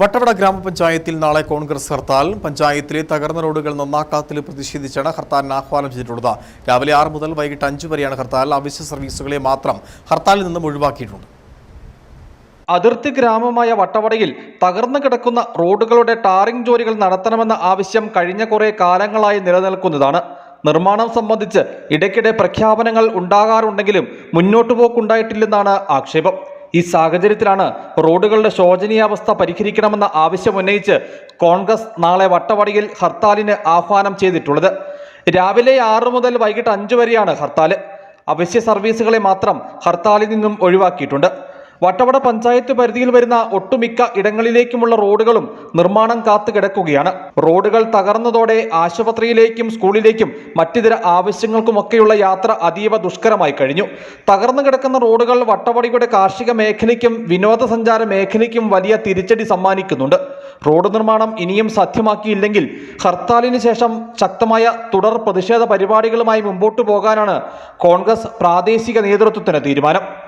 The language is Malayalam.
വട്ടവട ഗ്രാമപഞ്ചായത്തിൽ നാളെ കോൺഗ്രസ് ഹർത്താൽ. പഞ്ചായത്തിലെ തകർന്ന റോഡുകൾ നന്നാക്കാത്തിൽ പ്രതിഷേധിച്ചാണ് ഹർത്താലിന് ആഹ്വാനം ചെയ്തിട്ടുള്ളത്. രാവിലെ ആറ് മുതൽ വൈകിട്ട് അഞ്ച് വരെയാണ് ഹർത്താൽ. അവശ്യ സർവീസുകളെ മാത്രം ഹർത്താലിൽ നിന്നും ഒഴിവാക്കിയിട്ടുണ്ട്. അതിർത്തി ഗ്രാമമായ വട്ടവടയിൽ തകർന്നു കിടക്കുന്ന റോഡുകളുടെ ടാറിംഗ് ജോലികൾ നടത്തണമെന്ന ആവശ്യം കഴിഞ്ഞ കുറേ കാലങ്ങളായി നിലനിൽക്കുന്നതാണ്. നിർമ്മാണം സംബന്ധിച്ച് ഇടയ്ക്കിടെ പ്രഖ്യാപനങ്ങൾ ഉണ്ടാകാറുണ്ടെങ്കിലും മുന്നോട്ടു പോക്കുണ്ടായിട്ടില്ലെന്നാണ് ആക്ഷേപം. ഈ സാഹചര്യത്തിലാണ് റോഡുകളുടെ ശോചനീയാവസ്ഥ പരിഹരിക്കണമെന്ന ആവശ്യം ഉന്നയിച്ച് കോൺഗ്രസ് നാളെ വട്ടവടിയിൽ ഹർത്താലിന് ആഹ്വാനം ചെയ്തിട്ടുള്ളത്. രാവിലെ ആറ് മുതൽ വൈകിട്ട് അഞ്ച് വരെയാണ് ഹർത്താൽ അവശ്യ സർവീസുകളെ മാത്രം ഹർത്താലിൽ നിന്നും ഒഴിവാക്കിയിട്ടുണ്ട്. വട്ടവട പഞ്ചായത്ത് പരിധിയിൽ വരുന്ന ഒട്ടുമിക്ക ഇടങ്ങളിലേക്കുമുള്ള റോഡുകളും നിർമ്മാണം കാത്തു കിടക്കുകയാണ്. റോഡുകൾ തകർന്നതോടെ ആശുപത്രിയിലേക്കും സ്കൂളിലേക്കും മറ്റിതര ആവശ്യങ്ങൾക്കുമൊക്കെയുള്ള യാത്ര അതീവ ദുഷ്കരമായി കഴിഞ്ഞു. തകർന്നു കിടക്കുന്ന റോഡുകൾ വട്ടവടയുടെ കാർഷിക മേഖലയ്ക്കും വിനോദസഞ്ചാര മേഖലയ്ക്കും വലിയ തിരിച്ചടി സമ്മാനിക്കുന്നുണ്ട്. റോഡ് നിർമ്മാണം ഇനിയും സാധ്യമാക്കിയില്ലെങ്കിൽ ഹർത്താലിന് ശേഷം ശക്തമായ തുടർ പ്രതിഷേധ പരിപാടികളുമായി മുമ്പോട്ടു പോകാനാണ് കോൺഗ്രസ് പ്രാദേശിക നേതൃത്വത്തിന് തീരുമാനം.